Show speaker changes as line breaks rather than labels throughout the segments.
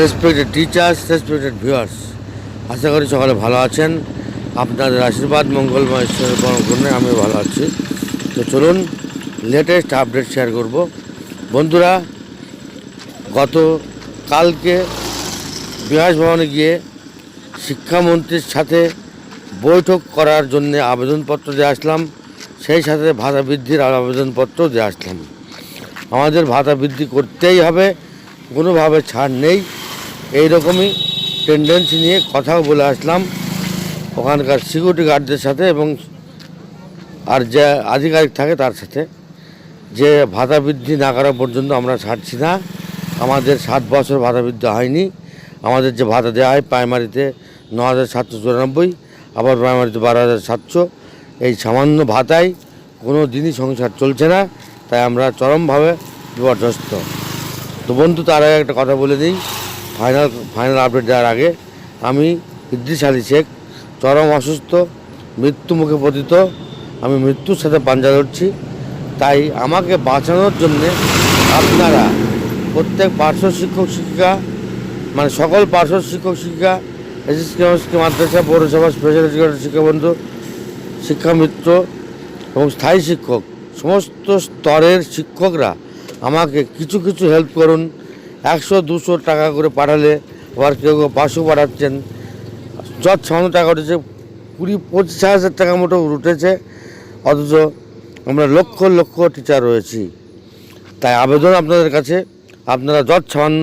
Respected teachers respected viewers আশা করি সকালে ভালো আছেন। আপনাদের আশীর্বাদ, মঙ্গলময় ঈশ্বরের করণে আমি ভালো আছি। তো চলুন লেটেস্ট আপডেট শেয়ার করব। বন্ধুরা, গত কালকে বিকাশ ভবনে গিয়ে শিক্ষামন্ত্রীর সাথে বৈঠক করার জন্য আবেদনপত্র দিয়ে আসলাম। সেই সাথে ভাতা বৃদ্ধির আবেদনপত্র দিয়ে আসলাম। আমাদের ভাতা বৃদ্ধি করতেই হবে, কোনোভাবে ছাড় নেই। এই রকমই টেন্ডেন্সি নিয়ে কথাও বলে আসলাম ওখানকার সিকিউরিটি গার্ডদের সাথে এবং আর যে আধিকারিক থাকে তার সাথে। যে ভাতা বৃদ্ধি না করা পর্যন্ত আমরা ছাড়ছি না। আমাদের সাত বছর ভাতা বৃদ্ধি হয়নি। আমাদের যে ভাতা দেওয়া হয় প্রাইমারিতে ন হাজার সাতশো চুরানব্বই, আবার প্রাইমারিতে বারো হাজার সাতশো। এই সামান্য ভাতায় কোনো দিনই সংসার চলছে না, তাই আমরা চরমভাবে বিপর্যস্ত। তো বন্ধু, তার আগে একটা কথা বলে দিই। ফাইনাল ফাইনাল আপডেট দেওয়ার আগে আমি ইদ্রিস আলী শেখ, চরম অসুস্থ মৃত্যু মুখে পতিত। আমি মৃত্যুর সাথে পাঞ্জা লড়ছি। তাই আমাকে বাঁচানোর জন্যে আপনারা প্রত্যেক পার্শ্ব শিক্ষক, শিক্ষিকা মানে সকল পার্শ্ব শিক্ষক, শিক্ষিকা এসএসকে মাদ্রাসা, পৌরসভা স্পেশাল এডুকেটর শিক্ষাবন্ধু, শিক্ষামিত্র এবং স্থায়ী শিক্ষক, সমস্ত স্তরের শিক্ষকরা আমাকে কিছু কিছু হেল্প করুন। একশো, দুশো টাকা করে পাঠালে আবার কেউ কেউ পাঁচশো পাঠাচ্ছেন। যত সামান্য টাকা উঠেছে, কুড়ি, পঁচিশ হাজার টাকা মতো উঠেছে। অথচ আমরা লক্ষ লক্ষ টিচার রয়েছি। তাই আবেদন আপনাদের কাছে। আপনারা যত সামান্য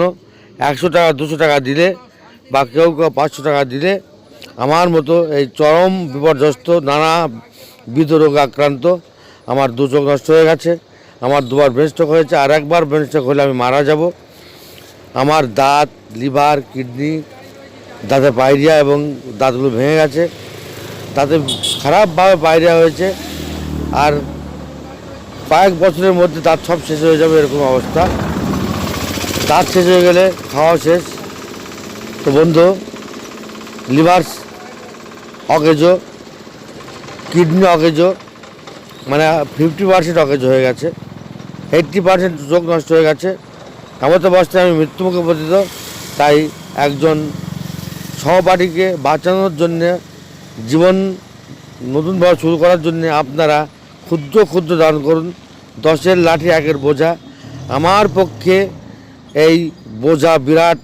একশো টাকা, দুশো টাকা দিলে বা কেউ কেউ পাঁচশো টাকা দিলে আমার মতো এই চরম বিপর্যস্ত, নানা বিধ রোগে আক্রান্ত আমার দু চোখ নষ্ট হয়ে গেছে। আমার দুবার ব্রেন হয়েছে। আর একবার ব্রেন স্ট্রোক হলে আমি মারা যাব। আমার দাঁত, লিভার, কিডনি, দাঁতে পায়রিয়া এবং দাঁতগুলো ভেঙে গেছে। তাতে খারাপভাবে পায়রিয়া হয়েছে। আর কয়েক বছরের মধ্যে দাঁত সব শেষ হয়ে যাবে এরকম অবস্থা। দাঁত শেষ হয়ে গেলে খাওয়া শেষ। তো বন্ধু লিভার অকেজো, কিডনি অকেজো মানে ফিফটি পার্সেন্ট অকেজো হয়ে গেছে। এইট্টি পার্সেন্ট চোখ নষ্ট হয়ে গেছে। এমত অবস্থায় আমি মৃত্যুমুখে পতিত। তাই একজন সহপাঠীকে বাঁচানোর জন্যে, জীবন নতুনভাবে শুরু করার জন্য আপনারা ক্ষুদ্র ক্ষুদ্র দান করুন। দশের লাঠি একের বোঝা। আমার পক্ষে এই বোঝা বিরাট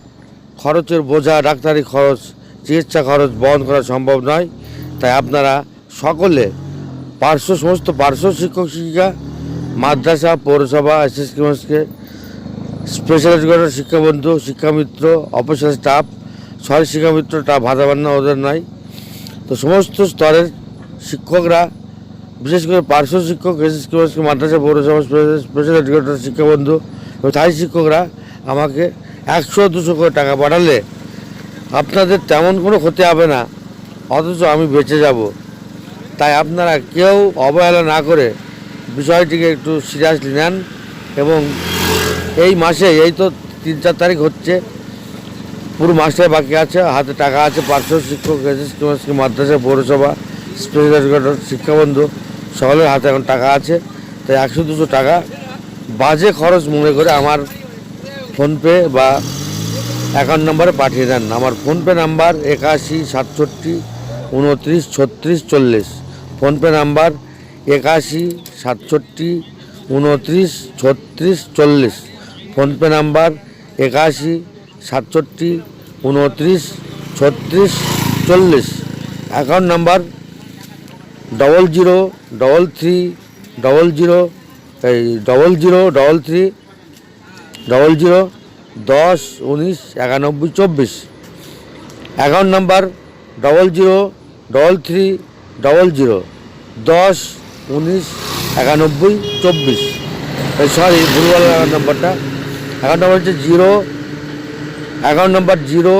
খরচের বোঝা, ডাক্তারি খরচ, চিকিৎসা খরচ বহন করা সম্ভব নয়। তাই আপনারা সকলে পার্শ্ব, সমস্ত পার্শ্ব শিক্ষক শিক্ষিকা, মাদ্রাসা, পৌরসভা SSK special educator Shikshabandhu, Shikshamitra, officer staff sorry শিক্ষামিত্রটা ভাতা বান্না ওদের নাই তো সমস্ত স্তরের শিক্ষকরা, বিশেষ করে পার্শ্ব শিক্ষক মাদ্রাসা, পৌরসভা, স্পেশাল এডুকেটর শিক্ষাবন্ধু এবং স্থায়ী শিক্ষকরা আমাকে একশো, দুশো করে টাকা পাঠালে আপনাদের তেমন কোনো ক্ষতি হবে না, অথচ আমি বেঁচে যাব। তাই আপনারা কেউ অবহেলা না করে বিষয়টিকে একটু সিরিয়াসলি নেন এবং এই মাসে, এই তো তিন চার তারিখ হচ্ছে। পুরো মাসটাই বাকি আছে, হাতে টাকা আছে, পার্শ্ব শিক্ষক এসএসকে মাদ্রাসা, পৌরসভা স্পেশাল এডুকেটর শিক্ষাবন্ধু, সকলের হাতে এখন টাকা আছে। তাই একশো দুশো টাকা বাজে খরচ মনে করে আমার ফোনপে বা অ্যাকাউন্ট নাম্বারে পাঠিয়ে দেন। আমার ফোনপে নাম্বার একাশি, সাতষট্টি, উনত্রিশ, ছত্রিশ, চল্লিশ। ফোনপে নাম্বার একাশি, সাতষট্টি উনত্রিশ, ছত্রিশ, চল্লিশ। ফোনপে নাম্বার একাশি, সাতষট্টি, উনত্রিশ, ছত্রিশ, চল্লিশ। Account number double zero double three double zero এই double zero double three double zero দশ, উনিশ, একানব্বই, চব্বিশ। Account number double zero double three double zero দশ, উনিশ একানব্বই, চব্বিশ। সরি ভুলভাল অ্যাকাউন্ট নম্বরটা অ্যাকাউন্ট নাম্বার হচ্ছে zero account number zero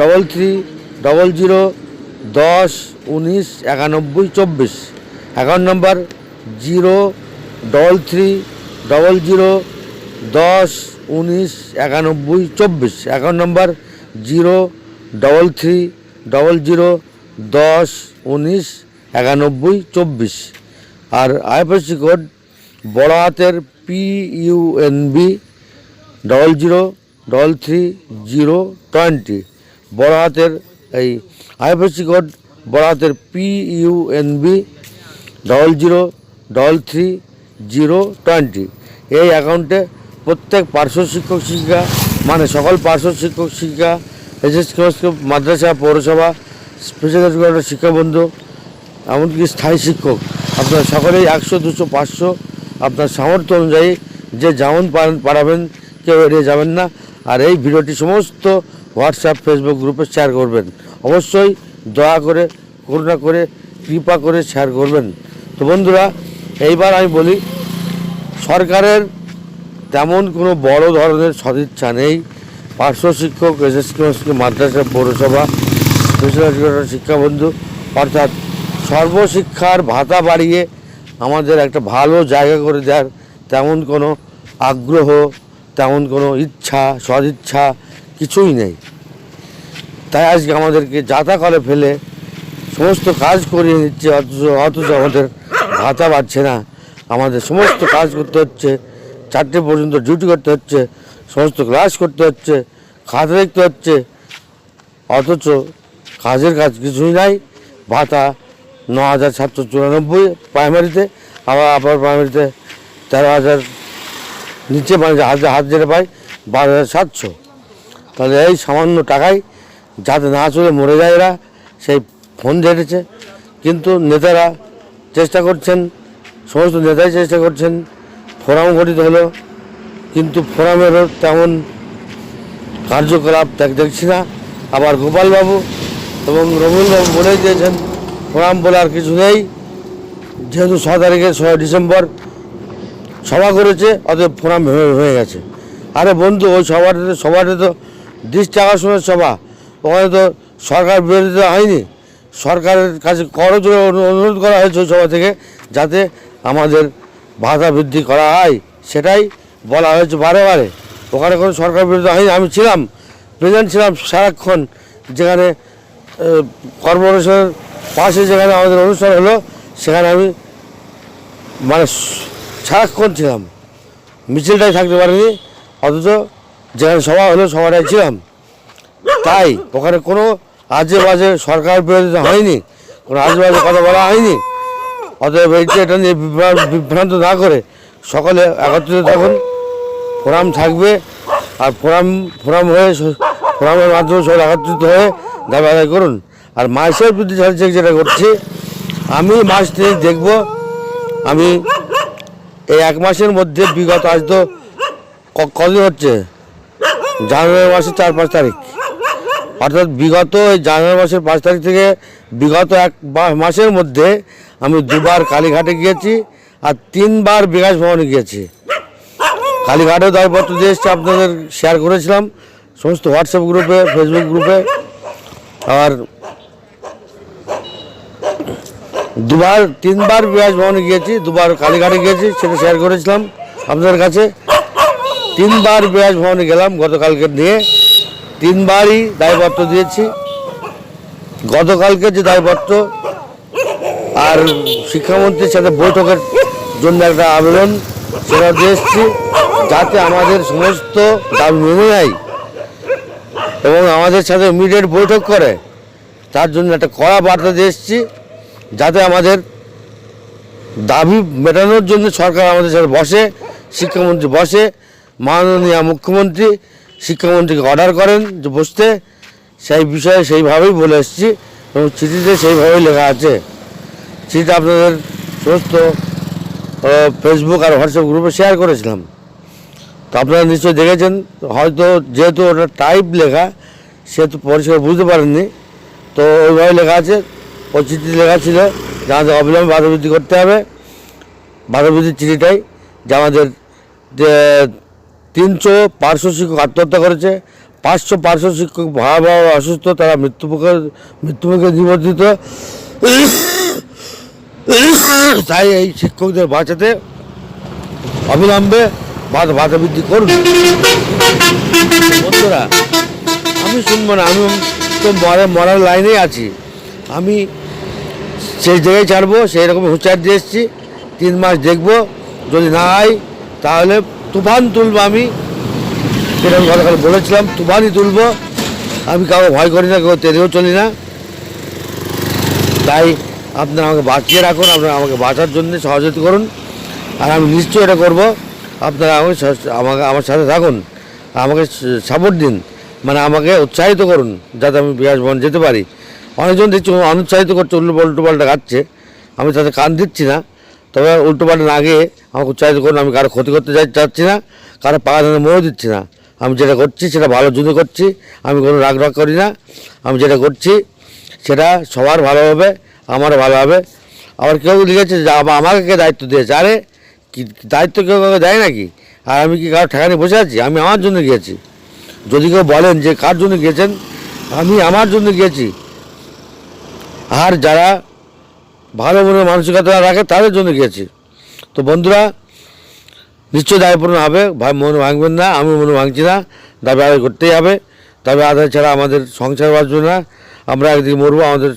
double three double zero দশ, উনিশ, একানব্বই, চব্বিশ। Account number zero double three double zero দশ, উনিশ, একানব্বই, চব্বিশ। Account number zero double three double zero দশ, উনিশ, একানব্বই, চব্বিশ। আর আইএফএসসি কোড বড় হাতের P U N B double zero double three zero twenty বড় হাতের এই আইএফএসসি কোড বড় হাতের P U N B double zero double three zero twenty এই অ্যাকাউন্টে প্রত্যেক পার্শ্ব শিক্ষক, শিক্ষিকা মানে সকল পার্শ্ব শিক্ষক, শিক্ষিকা এসএস মাদ্রাসা, পৌরসভা, স্পেশাল এডুকেটর শিক্ষাবন্ধু এমনকি স্থায়ী শিক্ষক। আপনারা সকলেই একশো, দুশো, পাঁচশো আপনার সামর্থ্য অনুযায়ী যে যেমন পারেন পারাবেন, কেউ এড়িয়ে যাবেন না। আর এই ভিডিওটি সমস্ত হোয়াটসঅ্যাপ ফেসবুক গ্রুপে শেয়ার করবেন। অবশ্যই দয়া করে, করুণা করে, কৃপা করে শেয়ার করবেন। তো বন্ধুরা, এইবার আমি বলি, সরকারের তেমন কোনো বড় ধরনের সদিচ্ছা নেই। পার্শ্ব শিক্ষক এসএসকে মাদ্রাসা, পৌরসভা শিক্ষাবন্ধু, অর্থাৎ সর্বশিক্ষার ভাতা বাড়িয়ে আমাদের একটা ভালো জায়গা করে দেওয়ার তেমন কোনো আগ্রহ, তেমন কোনো ইচ্ছা, সদিচ্ছা কিছুই নেই। তাই আজকে আমাদেরকে যাতা করে ফেলে সমস্ত কাজ করিয়ে নিচ্ছে অথচ অথচ আমাদের ভাতা পাচ্ছে না। আমাদের সমস্ত কাজ করতে হচ্ছে, চারটে পর্যন্ত ডিউটি করতে হচ্ছে, সমস্ত ক্লাস করতে হচ্ছে, খাতা দেখতে হচ্ছে, অথচ কাজের কাজ কিছুই নাই, ভাতা ন হাজার সাতশো চুরানব্বই প্রাইমারিতে আবার আপার প্রাইমারিতে তেরো হাজার, নিচে মানে হাত হাত যেটা পাই বারো হাজার সাতশো। তাহলে এই সামান্য টাকায় যাতে না চলে মরে যায় এরা, সেই ফোন ঝেড়েছে কিন্তু নেতারা চেষ্টা করছেন, সমস্ত নেতাই চেষ্টা করছেন, ফোরাম গঠিত হলো। কিন্তু ফোরামেরও তেমন কার্যকলাপ দেখ- দেখছি না। আবার গোপালবাবু এবং রবীন্দ্রবাবু বলে দিয়েছেন ফোরাম বলার কিছু নেই। যেহেতু ছ তারিখে, ছয় ডিসেম্বর সভা করেছে, অতএব ভেঙে হয়ে গেছে। আরে বন্ধু, ওই সভাটাতে সভাটা তো দৃষ্টি আকর্ষণের সভা। ওখানে তো সরকার বিরোধিতা হয়নি। সরকারের কাছে করজোরে অনু- অনুরোধ করা হয়েছে ওই সভা থেকে, যাতে আমাদের ভাতা বৃদ্ধি করা হয়। সেটাই বলা হয়েছে বারে বারে। ওখানে কোনো সরকার বিরোধিতা হয়নি। আমি ছিলাম প্রেজেন্ট ছিলাম সারাক্ষণ, যেখানে কর্পোরেশনের পাশে যেখানে আমাদের অনুষ্ঠান হলো, সেখানে আমি মানে সারাক্ষণ ছিলাম। মিছিলটাই থাকতে পারিনি, অথচ যেখানে সভা হলো সভাটাই ছিলাম। তাই ওখানে কোনো আজে বাজে সরকার বিরোধিতা হয়নি, কোনো আজে বাজে কথা বলা হয়নি। অতএব এইটা এটা নিয়ে বিভ্রা- বিভ্রান্ত না করে সকলে একত্রিত থাকুন ফোরাম থাকবে, আর ফোরাম ফোরাম হয়ে ফোরামের মাধ্যমে সকলে একত্রিত হয়ে দাবি আদায় করুন। আর মাসের বৃদ্ধি ছাড়ছে যেটা করছি, আমি মাস দেখব, আমি এই এক মাসের মধ্যে বিগত আজ তো কদিন হচ্ছে? জানুয়ারি মাসের চার পাঁচ তারিখ। অর্থাৎ বিগত এই জানুয়ারি মাসের পাঁচ তারিখ থেকে বিগত এক মাসের মধ্যে আমি দুবার কালীঘাটে গিয়েছি আর তিনবার বিকাশ ভবনে গিয়েছি। কালীঘাটেও দায়পত্র দিয়ে এসছে, আপনাদের শেয়ার করেছিলাম, সমস্ত হোয়াটসঅ্যাপ গ্রুপে ফেসবুক গ্রুপে আর দুবার, তিনবার বিকাশ ভবনে গিয়েছি, দুবার কালীঘাটে গিয়েছি, সেটা শেয়ার করেছিলাম আপনাদের কাছে। তিনবার বিকাশ ভবনে গেলাম গতকালকে নিয়ে। তিনবারই দায়পত্র দিয়েছি। গতকালকে যে দায়পত্র আর শিক্ষামন্ত্রীর সাথে বৈঠকের জন্য একটা আবেদন, সেটা দিয়ে এসেছি, যাতে আমাদের সমস্ত দাবি মেনে নেয় এবং আমাদের সাথে ইমিডিয়েট বৈঠক করে, তার জন্য একটা কড়া বার্তা দিয়ে এসেছি। যাতে আমাদের দাবি মেটানোর জন্য সরকার আমাদের সাথে বসে, শিক্ষামন্ত্রী বসে, মাননীয় মুখ্যমন্ত্রী, শিক্ষামন্ত্রীকে অর্ডার করেন যে বসতে। সেই বিষয়ে সেইভাবেই বলে এসেছি এবং চিঠিতে সেইভাবেই লেখা আছে। চিঠিটা আপনাদের সমস্ত ফেসবুক আর হোয়াটসঅ্যাপ গ্রুপে শেয়ার করেছিলাম। তো আপনারা নিশ্চয়ই দেখেছেন, হয়তো যেহেতু ওটা টাইপ লেখা, সেহেতু পরিষ্কার বুঝতে পারেননি। তো ওইভাবে লেখা আছে। চিঠি লেখা ছিল যে আমাদের অবিলম্বে বাধাবৃদ্ধি করতে হবে। বাধাবৃদ্ধির চিঠিটাই যে আমাদের তিনশো পার্শ্ব শিক্ষক আত্মহত্যা করেছে, পাঁচশো পার্শ্ব শিক্ষক ভয়াবহ অসুস্থ, তারা মৃত্যুমুখে মৃত্যুমুখে নিবন্ধিত। তাই এই শিক্ষকদের বাঁচাতে অবিলম্বে বাধা বৃদ্ধি করুন। বন্ধুরা, আমি শুনব না, আমি তো মরা, মরার লাইনেই আছি। আমি সেই জায়গায় ছাড়বো, সেই রকম হুঁচার দিয়ে এসেছি। তিন মাস দেখব, যদি না হয়, তাহলে তুফান তুলবো আমি। সেটা আমি গতকাল বলেছিলাম, তুফানই তুলবো। আমি কাউকে ভয় করি না, কেউ তেলেও চলি না। তাই আপনারা আমাকে বাঁচিয়ে রাখুন, আপনারা আমাকে বাঁচার জন্য সহযোগিতা করুন। আর আমি নিশ্চয়ই এটা করব। আপনারা আমাকে আমাকে, আমার সাথে থাকুন। আমাকে সাপোর্ট দিন। মানে আমাকে উৎসাহিত করুন, যাতে আমি বিকাশ ভবন যেতে পারি। অনেকজন দেখছি অনুৎসাহিত করছে, উল্টো উল্টো পাল্টা খাচ্ছে আমি তাতে কান দিচ্ছি না। তবে উল্টো পাল্টা না গিয়ে আমাকে উৎসাহিত করুন, আমি কারও ক্ষতি করতে চাই চাচ্ছি না, কারও পাকা ধানে মরেও দিচ্ছি না। আমি যেটা করছি, সেটা ভালো জন্য করছি, আমি কোনো রাগ রাগ করি না। আমি যেটা করছি, সেটা সবার ভালো হবে, আমারও ভালো হবে। আবার কেউ লিখেছে যে আমাকে কে দায়িত্ব দিয়েছে? আরে, কি দায়িত্ব কেউ কাউকে দেয় নাকি? আর আমি কি কারও ঠেকানি বসে আছি? আমি আমার জন্য গিয়েছি। যদি কেউ বলেন যে, কার জন্য গিয়েছেন? আমি আমার জন্য গিয়েছি। আর যারা ভালো মনে মানসিকতা রাখে, তাদের জন্য গিয়েছি। তো বন্ধুরা, নিশ্চয়ই দায়পূর্ণ হবে। ভাই, মন ভাঙবেন না, আমি মনে ভাঙছি না। দাবি আদায় করতেই হবে। দাবি আদায় ছাড়া আমাদের সংসার বাঁচবে না। আমরা একদিন মরবো, আমাদের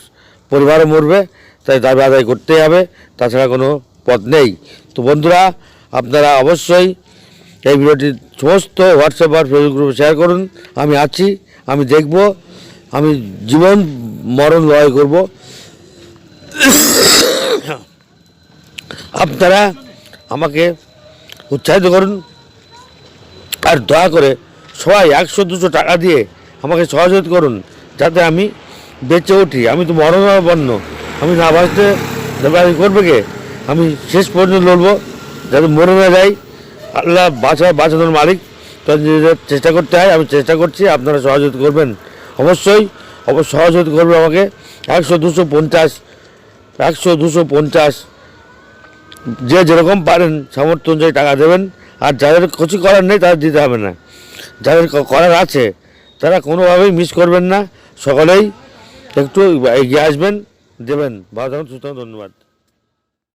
পরিবারও মরবে, তাই দাবি আদায় করতেই হবে। তাছাড়া কোনো পথ নেই। তো বন্ধুরা, আপনারা অবশ্যই এই ভিডিওটি সমস্ত হোয়াটসঅ্যাপ আর ফেসবুক গ্রুপে শেয়ার করুন। আমি আছি, আমি দেখব, আমি জীবন মরণ লড়াই করব। আপনারা আমাকে উৎসাহিত করুন আর দয়া করে সবাই একশো দুশো টাকা দিয়ে আমাকে সহযোগিতা করুন যাতে আমি বেঁচে উঠি। আমি তো মরণাবন্ন আমি না বাঁচতে করবে কে? আমি শেষ পর্যন্ত লড়বো যাতে মরে না যাই। আল্লাহ বাঁচা, বাঁচানোর মালিক। চেষ্টা করতে হয়, আমি চেষ্টা করছি আপনারা সহযোগিতা করবেন। অবশ্যই অবশ্য সহযোগিতা করবে আমাকে। একশো, দুশো, পঞ্চাশ, একশো, দুশো, পঞ্চাশ। যে যেরকম পারেন সামর্থ্য অনুযায়ী টাকা দেবেন। আর যাদের কিছু করার নেই, তাদের দিতে হবে না। যাদের করার আছে, তারা কোনোভাবেই মিস করবেন না। সকলেই একটু এগিয়ে আসবেন, দেবেন। ভালো থাকুন, সুস্থ ধন্যবাদ।